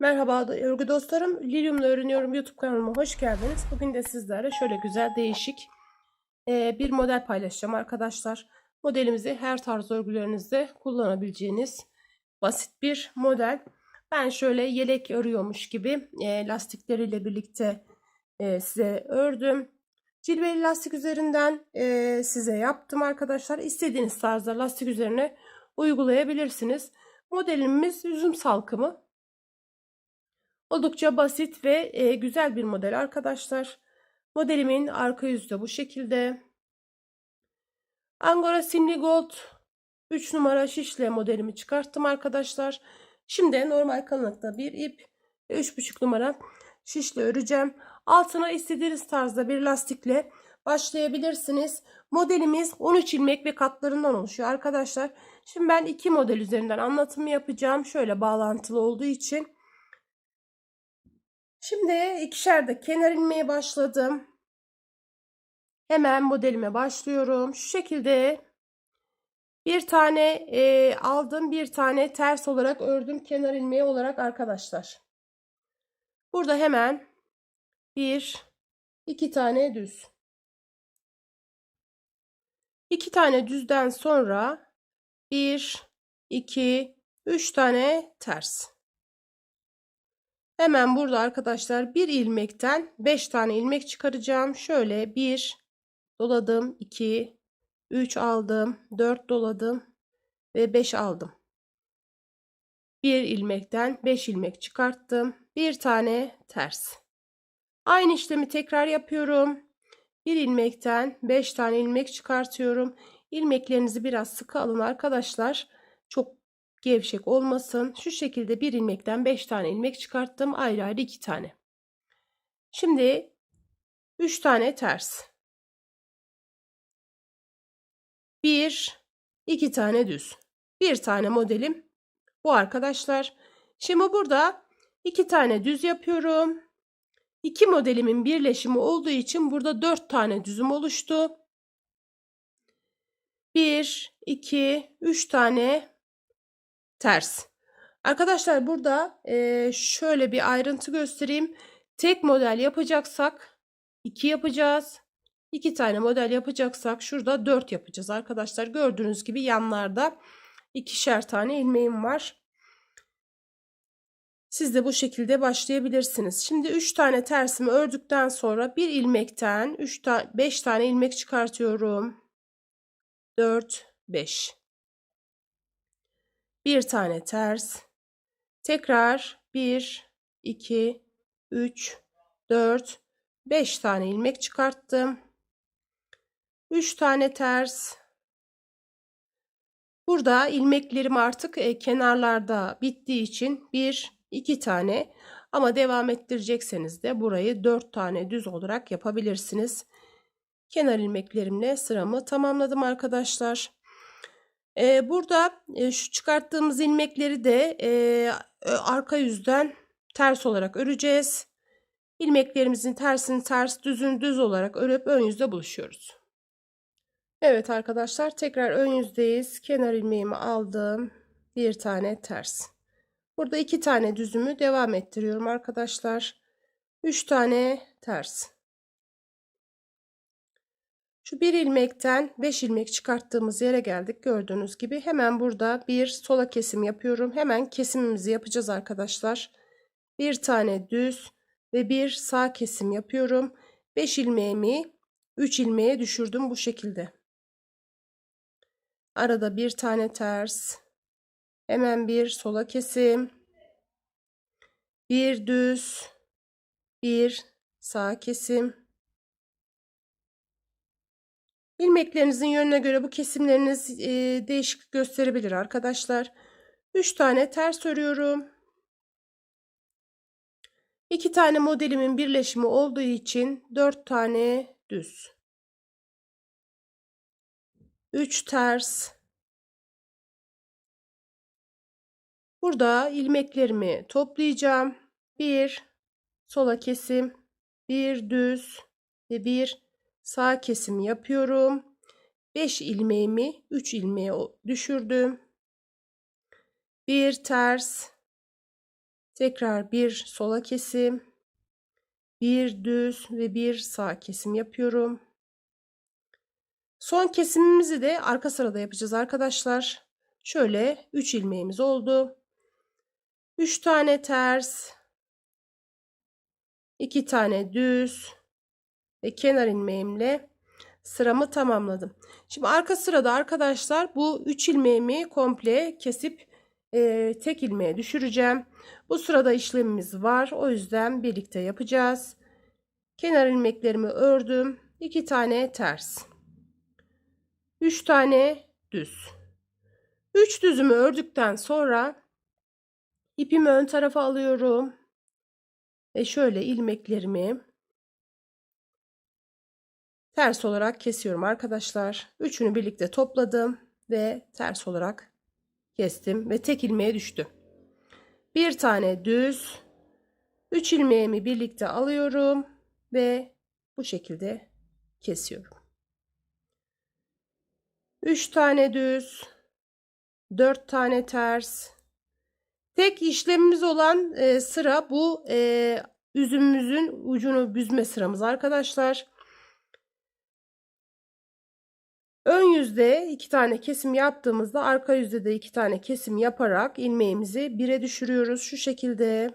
Merhaba örgü dostlarım. Lilyum'la öğreniyorum YouTube kanalıma hoş geldiniz. Bugün de sizlerle şöyle güzel değişik e, bir model paylaşacağım arkadaşlar. Modelimizi her tarz örgülerinizde kullanabileceğiniz basit bir model. Ben şöyle yelek örüyormuş gibi e, lastikleriyle birlikte e, size ördüm. Cilveli lastik üzerinden size yaptım arkadaşlar. İstediğiniz tarzda lastik üzerine uygulayabilirsiniz. Modelimiz üzüm salkımı. Oldukça basit ve e, güzel bir model arkadaşlar. Modelimin arka yüzü de bu şekilde. Angora simli gold 3 numara şişle modelimi çıkarttım arkadaşlar. Şimdi normal kalınlıkta bir ip ve 3,5 numara şişle öreceğim. Altına istediğiniz tarzda bir lastikle başlayabilirsiniz. Modelimiz 13 ilmek ve katlarından oluşuyor arkadaşlar. Şimdi ben iki model üzerinden anlatımı yapacağım. Şöyle bağlantılı olduğu için. Şimdi ikişer de kenar ilmeğe başladım. Hemen modelime başlıyorum. Şu şekilde bir tane e, aldım, bir tane ters olarak ördüm kenar ilmeği olarak arkadaşlar. Burada hemen bir, iki tane düz. İki tane düzden sonra bir, iki, üç tane ters. Hemen burada arkadaşlar bir ilmekten 5 tane ilmek çıkaracağım. Şöyle 1 doladım, 2 3 aldım, 4 doladım ve 5 aldım. Bir ilmekten 5 ilmek çıkarttım. Bir tane ters. Aynı işlemi tekrar yapıyorum. Bir ilmekten 5 tane ilmek çıkartıyorum. İlmeklerinizi biraz sıkı alın arkadaşlar. Çok gevşek olmasın. Şu şekilde bir ilmekten 5 tane ilmek çıkarttım. Ayrı ayrı 2 tane. Şimdi 3 tane ters. 1 2 tane düz. Bir tane modelim bu arkadaşlar. Şimdi burada 2 tane düz yapıyorum. İki modelimin birleşimi olduğu için burada 4 tane düzüm oluştu. 1 2 3 tane ters. Arkadaşlar burada e, şöyle bir ayrıntı göstereyim. Tek model yapacaksak 2 yapacağız. 2 tane model yapacaksak şurada 4 yapacağız arkadaşlar. Gördüğünüz gibi yanlarda ikişer tane ilmeğim var. Siz de bu şekilde başlayabilirsiniz. Şimdi 3 tane tersimi ördükten sonra bir ilmekten 3 ta 5 tane ilmek çıkartıyorum. 4 5 bir tane ters. Tekrar 1, 2, 3, 4, 5 tane ilmek çıkarttım. 3 tane ters. Burada ilmeklerim artık e, kenarlarda bittiği için 1, 2 tane ama devam ettirecekseniz de burayı 4 tane düz olarak yapabilirsiniz. Kenar ilmeklerimle sıramı tamamladım arkadaşlar. Ee, burada e, şu çıkarttığımız ilmekleri de e, arka yüzden ters olarak öreceğiz. İlmeklerimizin tersini ters, düzünü düz olarak örüp ön yüzde buluşuyoruz. Evet arkadaşlar tekrar ön yüzdeyiz. Kenar ilmeğimi aldım. Bir tane ters. Burada iki tane düzümü devam ettiriyorum arkadaşlar. Üç tane ters. Şu bir ilmekten 5 ilmek çıkarttığımız yere geldik. Gördüğünüz gibi hemen burada bir sola kesim yapıyorum. Hemen kesimimizi yapacağız arkadaşlar. Bir tane düz ve bir sağ kesim yapıyorum. 5 ilmeğimi 3 ilmeğe düşürdüm bu şekilde. Arada bir tane ters. Hemen bir sola kesim. Bir düz. Bir sağ kesim. İlmeklerinizin yönüne göre bu kesimleriniz e, değişiklik gösterebilir arkadaşlar. 3 tane ters örüyorum. 2 tane modelimin birleşimi olduğu için 4 tane düz. 3 ters. Burada ilmeklerimi toplayacağım. 1 sola kesim, 1 düz ve 1 sağ kesim yapıyorum. 5 ilmeğimi 3 ilmeğe düşürdüm. Bir ters. Tekrar bir sola kesim, bir düz ve bir sağ kesim yapıyorum. Son kesimimizi de arka sırada yapacağız arkadaşlar. Şöyle 3 ilmeğimiz oldu. 3 tane ters, 2 tane düz ve kenar ilmeğimle sıramı tamamladım. Şimdi arka sırada arkadaşlar bu 3 ilmeğimi komple kesip e, tek ilmeğe düşüreceğim. Bu sırada işlemimiz var. O yüzden birlikte yapacağız. Kenar ilmeklerimi ördüm. 2 tane ters. 3 tane düz. 3 düzümü ördükten sonra ipimi ön tarafa alıyorum. Ve şöyle ilmeklerimi ters olarak kesiyorum arkadaşlar. Üçünü birlikte topladım ve ters olarak kestim ve tek ilmeğe düştü. Bir tane düz, üç ilmeğimi birlikte alıyorum ve bu şekilde kesiyorum. Üç tane düz, dört tane ters. Tek işlemimiz olan e, sıra bu e, üzümümüzün ucunu büzme sıramız arkadaşlar. Ön yüzde iki tane kesim yaptığımızda arka yüzde de iki tane kesim yaparak ilmeğimizi bire düşürüyoruz. Şu şekilde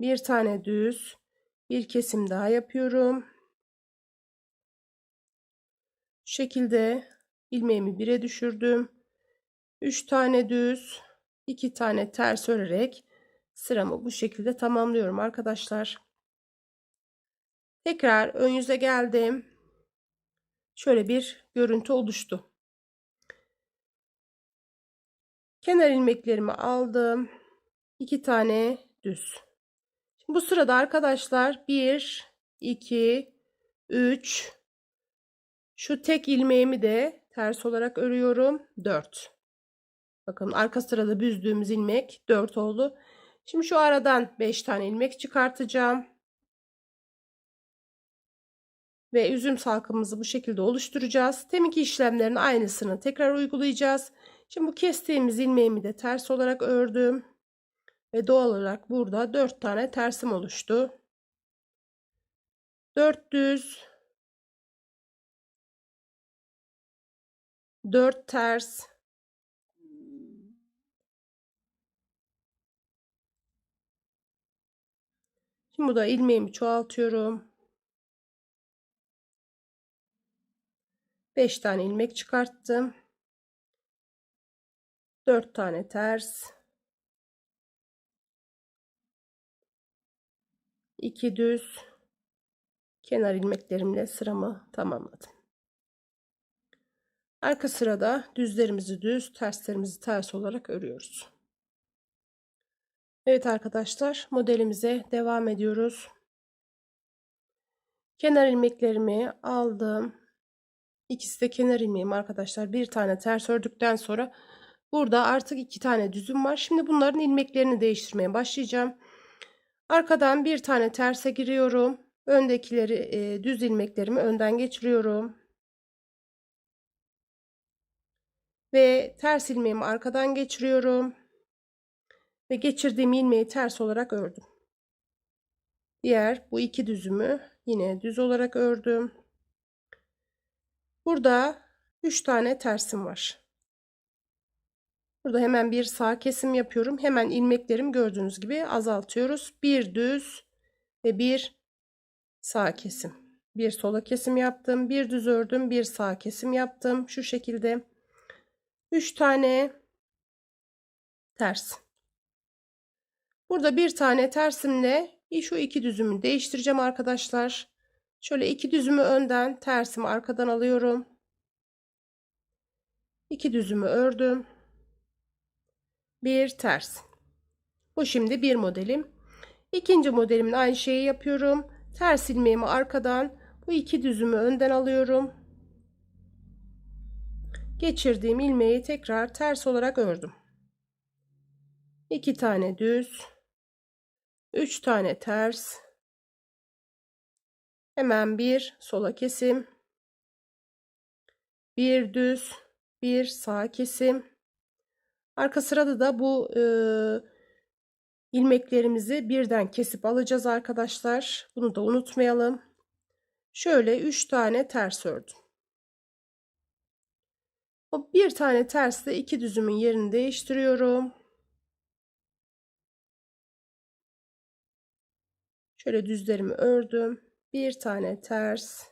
bir tane düz bir kesim daha yapıyorum. Şu şekilde ilmeğimi bire düşürdüm. Üç tane düz iki tane ters örerek sıramı bu şekilde tamamlıyorum arkadaşlar. Tekrar ön yüze geldim şöyle bir görüntü oluştu. Kenar ilmeklerimi aldım. iki tane düz. Şimdi bu sırada arkadaşlar 1, 2, 3 şu tek ilmeğimi de ters olarak örüyorum. 4. Bakın arka sırada büzdüğümüz ilmek 4 oldu. Şimdi şu aradan 5 tane ilmek çıkartacağım ve üzüm salkımımızı bu şekilde oluşturacağız. Teminki işlemlerin aynısını tekrar uygulayacağız. Şimdi bu kestiğimiz ilmeğimi de ters olarak ördüm. Ve doğal olarak burada 4 tane tersim oluştu. 4 düz 4 ters Şimdi burada ilmeğimi çoğaltıyorum. 5 tane ilmek çıkarttım. 4 tane ters. 2 düz kenar ilmeklerimle sıramı tamamladım. Arka sırada düzlerimizi düz, terslerimizi ters olarak örüyoruz. Evet arkadaşlar, modelimize devam ediyoruz. Kenar ilmeklerimi aldım. İkisi de kenar ilmeğim arkadaşlar. Bir tane ters ördükten sonra burada artık iki tane düzüm var. Şimdi bunların ilmeklerini değiştirmeye başlayacağım. Arkadan bir tane terse giriyorum. Öndekileri e, düz ilmeklerimi önden geçiriyorum. Ve ters ilmeğimi arkadan geçiriyorum. Ve geçirdiğim ilmeği ters olarak ördüm. Diğer bu iki düzümü yine düz olarak ördüm. Burada 3 tane tersim var. Burada hemen bir sağ kesim yapıyorum. Hemen ilmeklerim gördüğünüz gibi azaltıyoruz. Bir düz ve bir sağ kesim. Bir sola kesim yaptım. Bir düz ördüm. Bir sağ kesim yaptım. Şu şekilde. 3 tane ters. Burada bir tane tersimle şu iki düzümü değiştireceğim arkadaşlar. Şöyle iki düzümü önden, tersimi arkadan alıyorum. İki düzümü ördüm. Bir ters. Bu şimdi bir modelim. İkinci modelimin aynı şeyi yapıyorum. Ters ilmeğimi arkadan, bu iki düzümü önden alıyorum. Geçirdiğim ilmeği tekrar ters olarak ördüm. İki tane düz, üç tane ters, Hemen bir sola kesim. Bir düz, bir sağ kesim. Arka sırada da bu e, ilmeklerimizi birden kesip alacağız arkadaşlar. Bunu da unutmayalım. Şöyle 3 tane ters ördüm. O bir tane tersle iki düzümün yerini değiştiriyorum. Şöyle düzlerimi ördüm. Bir tane ters.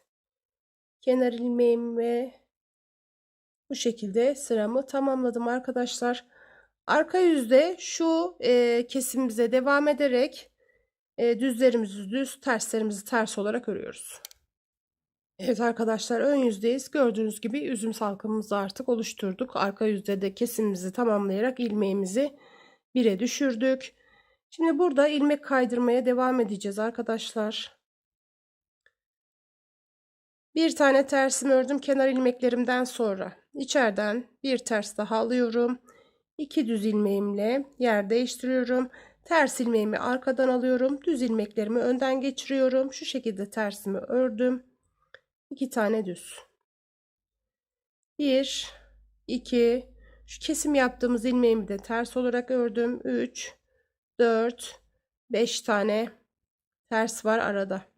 Kenar ilmeğimi bu şekilde sıramı tamamladım arkadaşlar. Arka yüzde şu e, kesimimize devam ederek e, düzlerimizi düz, terslerimizi ters olarak örüyoruz. Evet arkadaşlar ön yüzdeyiz. Gördüğünüz gibi üzüm salkımımızı artık oluşturduk. Arka yüzde de kesimimizi tamamlayarak ilmeğimizi bire düşürdük. Şimdi burada ilmek kaydırmaya devam edeceğiz arkadaşlar. Bir tane tersimi ördüm kenar ilmeklerimden sonra. içeriden bir ters daha alıyorum. İki düz ilmeğimle yer değiştiriyorum. Ters ilmeğimi arkadan alıyorum. Düz ilmeklerimi önden geçiriyorum. Şu şekilde tersimi ördüm. 2 tane düz. 1 2 şu kesim yaptığımız ilmeğimi de ters olarak ördüm. 3 4 5 tane ters var arada.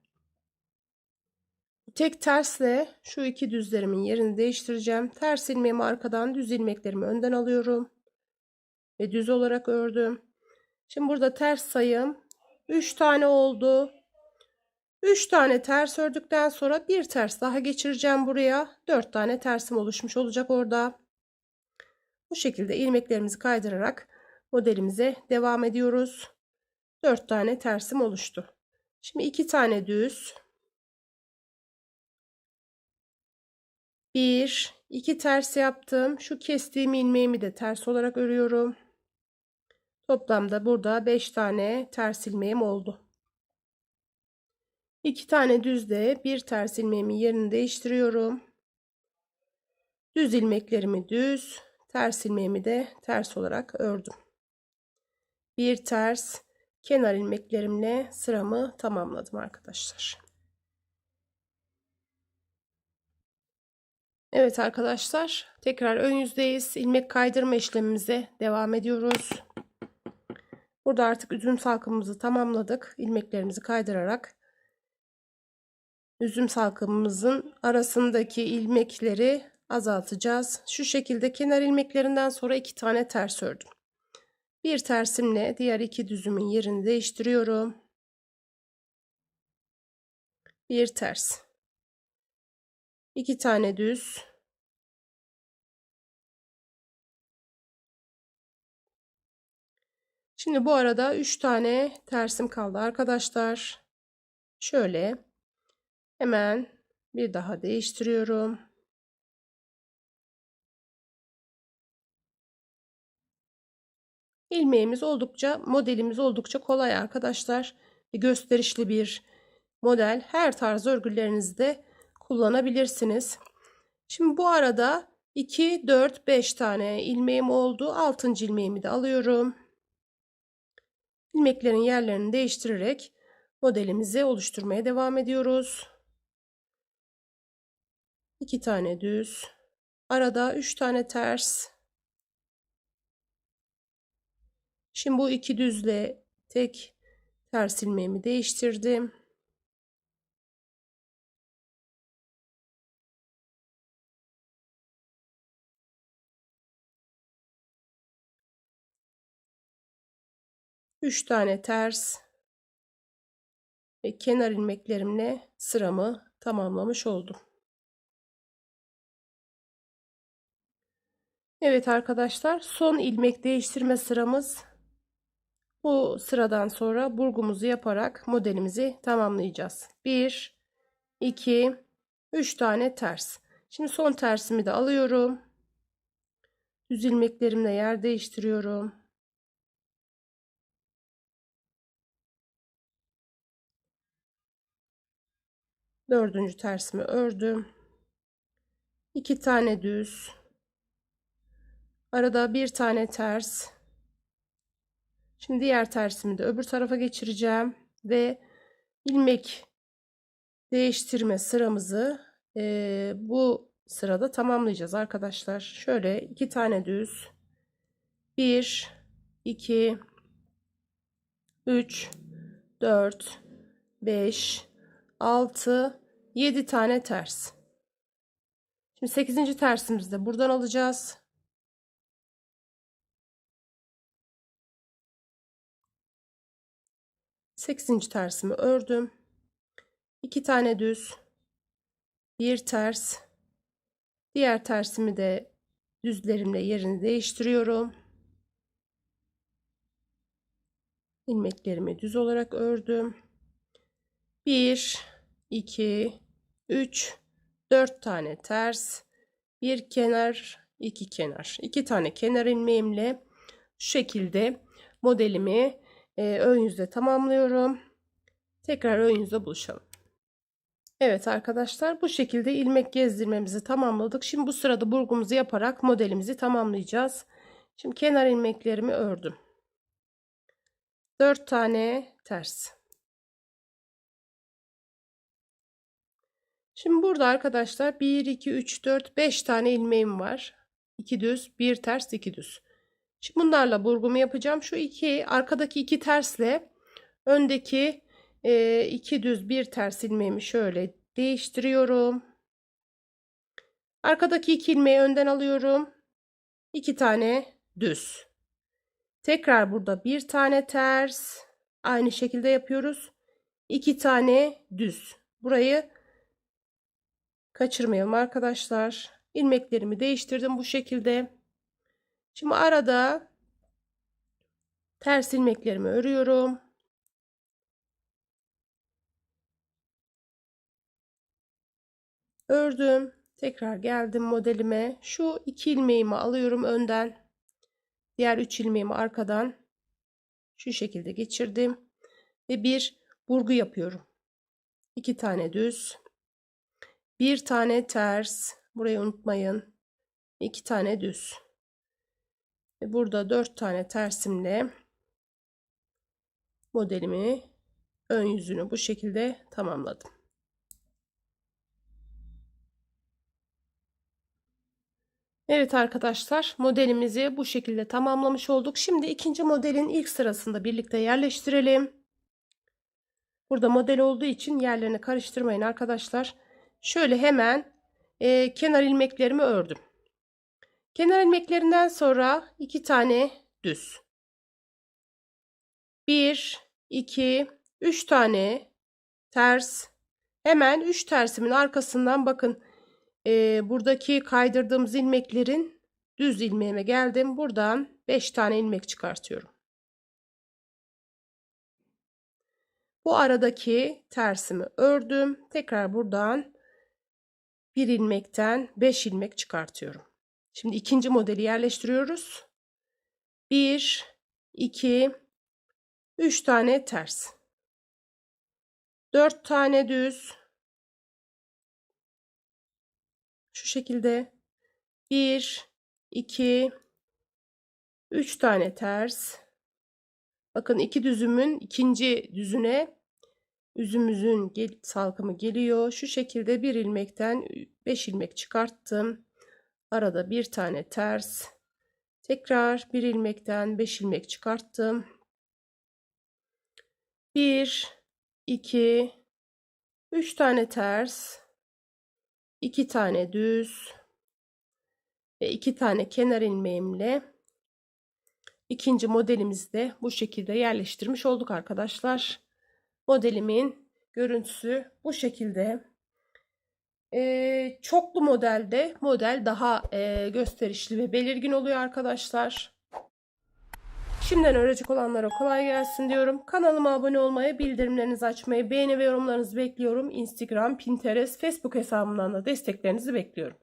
Tek tersle şu iki düzlerimin yerini değiştireceğim. Ters ilmeğimi arkadan, düz ilmeklerimi önden alıyorum. Ve düz olarak ördüm. Şimdi burada ters sayım 3 tane oldu. 3 tane ters ördükten sonra bir ters daha geçireceğim buraya. 4 tane tersim oluşmuş olacak orada. Bu şekilde ilmeklerimizi kaydırarak modelimize devam ediyoruz. 4 tane tersim oluştu. Şimdi 2 tane düz. 1 2 ters yaptım. Şu kestiğim ilmeğimi de ters olarak örüyorum. Toplamda burada 5 tane ters ilmeğim oldu. 2 tane düzle bir ters ilmeğimin yerini değiştiriyorum. Düz ilmeklerimi düz, ters ilmeğimi de ters olarak ördüm. Bir ters kenar ilmeklerimle sıramı tamamladım arkadaşlar. Evet arkadaşlar tekrar ön yüzdeyiz. ilmek kaydırma işlemimize devam ediyoruz. Burada artık üzüm salkımımızı tamamladık. ilmeklerimizi kaydırarak üzüm salkımımızın arasındaki ilmekleri azaltacağız. Şu şekilde kenar ilmeklerinden sonra iki tane ters ördüm. Bir tersimle diğer iki düzümün yerini değiştiriyorum. Bir ters. İki tane düz. Şimdi bu arada 3 tane tersim kaldı arkadaşlar. Şöyle Hemen bir daha değiştiriyorum. İlmeğimiz oldukça, modelimiz oldukça kolay arkadaşlar. Gösterişli bir model. Her tarz örgülerinizde kullanabilirsiniz. Şimdi bu arada 2, 4, 5 tane ilmeğim oldu. 6. ilmeğimi de alıyorum. İlmeklerin yerlerini değiştirerek modelimizi oluşturmaya devam ediyoruz. 2 tane düz, arada 3 tane ters. Şimdi bu iki düzle tek ters ilmeğimi değiştirdim. Üç tane ters ve kenar ilmeklerimle sıramı tamamlamış oldum. Evet arkadaşlar son ilmek değiştirme sıramız bu sıradan sonra burgumuzu yaparak modelimizi tamamlayacağız. 1 2 3 tane ters. Şimdi son tersimi de alıyorum. Düz ilmeklerimle yer değiştiriyorum. Dördüncü tersimi ördüm. 2 tane düz Arada bir tane ters. Şimdi diğer tersimi de öbür tarafa geçireceğim ve ilmek değiştirme sıramızı e, bu sırada tamamlayacağız arkadaşlar. Şöyle iki tane düz. Bir, iki, 3, 4, 5, 6, 7 tane ters. Şimdi 8. tersimizi de buradan alacağız. Sekizinci tersimi ördüm. 2 tane düz. Bir ters. Diğer tersimi de düzlerimle yerini değiştiriyorum. ilmeklerimi düz olarak ördüm. 1 2 3 4 tane ters, bir kenar, iki kenar. iki tane kenar ilmeğimle şu şekilde modelimi e, ön yüzde tamamlıyorum. Tekrar ön yüzde buluşalım. Evet arkadaşlar bu şekilde ilmek gezdirmemizi tamamladık. Şimdi bu sırada burgumuzu yaparak modelimizi tamamlayacağız. Şimdi kenar ilmeklerimi ördüm. 4 tane ters. Şimdi burada arkadaşlar 1 2 3 4 5 tane ilmeğim var. 2 düz, 1 ters, 2 düz. Şimdi bunlarla burgumu yapacağım. Şu iki arkadaki iki tersle öndeki e, iki düz, bir ters ilmeğimi şöyle değiştiriyorum. Arkadaki iki ilmeği önden alıyorum. 2 tane düz. Tekrar burada bir tane ters. Aynı şekilde yapıyoruz. İki tane düz. Burayı kaçırmayalım arkadaşlar. İlmeklerimi değiştirdim bu şekilde. Şimdi arada ters ilmeklerimi örüyorum. Ördüm. Tekrar geldim modelime. Şu iki ilmeğimi alıyorum önden. Diğer 3 ilmeğimi arkadan şu şekilde geçirdim. Ve bir burgu yapıyorum. 2 tane düz. Bir tane ters. Burayı unutmayın. 2 tane düz. Ve burada 4 tane tersimle modelimi ön yüzünü bu şekilde tamamladım. Evet arkadaşlar modelimizi bu şekilde tamamlamış olduk. Şimdi ikinci modelin ilk sırasında birlikte yerleştirelim. Burada model olduğu için yerlerini karıştırmayın arkadaşlar. Şöyle hemen e, kenar ilmeklerimi ördüm. Kenar ilmeklerinden sonra iki tane düz. Bir, iki, üç tane ters. Hemen üç tersimin arkasından bakın e, buradaki kaydırdığımız ilmeklerin düz ilmeğime geldim. Buradan 5 tane ilmek çıkartıyorum. Bu aradaki tersimi ördüm. Tekrar buradan bir ilmekten 5 ilmek çıkartıyorum. Şimdi ikinci modeli yerleştiriyoruz. 1 2 3 tane ters. 4 tane düz Şu şekilde 1, 2, 3 tane ters. Bakın iki düzümün ikinci düzüne üzümüzün gel salkımı geliyor. Şu şekilde bir ilmekten 5 ilmek çıkarttım. Arada bir tane ters. Tekrar bir ilmekten 5 ilmek çıkarttım. 1, 2, 3 tane ters. 2 tane düz ve 2 tane kenar ilmeğimle ikinci modelimizi de bu şekilde yerleştirmiş olduk arkadaşlar. Modelimin görüntüsü bu şekilde. Ee, çoklu modelde model daha e, gösterişli ve belirgin oluyor arkadaşlar. Şimdiden öğrenecek olanlara kolay gelsin diyorum. Kanalıma abone olmayı, bildirimlerinizi açmayı, beğeni ve yorumlarınızı bekliyorum. Instagram, Pinterest, Facebook hesabımdan da desteklerinizi bekliyorum.